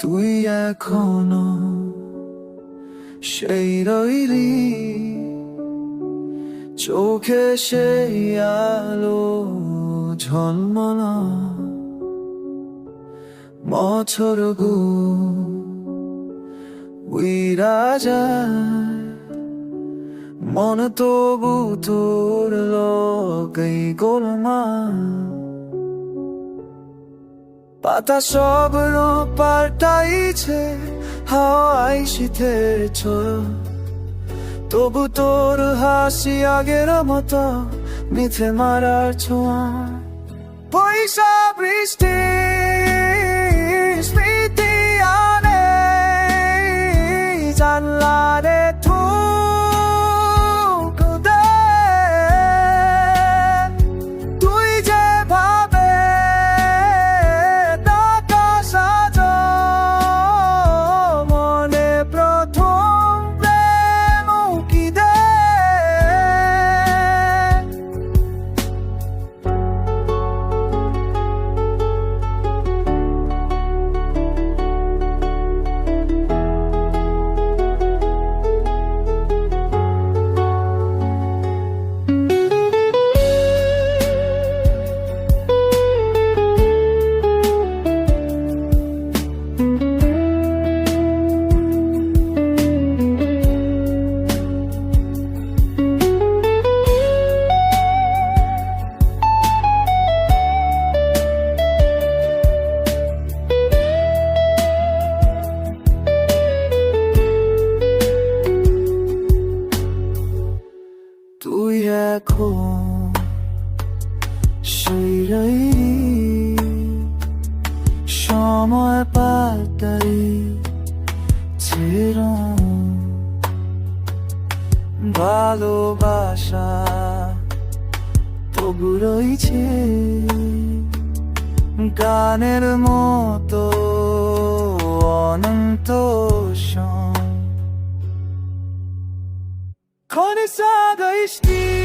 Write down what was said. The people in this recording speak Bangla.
তুই এখনও সেই রইলি, চোখে সেই আলো ঝলমলা বছর গু যায়, মন তবু তোর লগেই গোলমা পাতা সব পাল্টাইছে হাওয়াই শীতের ছোঁয়া। তবু তোর হাসি আগের মতো মিথে মারার ছোঁয়া। পয়সা বৃষ্টি, স্মৃতি আনে, জানলারে থুক এখন সেই সময় পাল্টাই ছিল ভালোবাসা তবু রয়েছে গানের মতো অনন্ত সং Con esa destino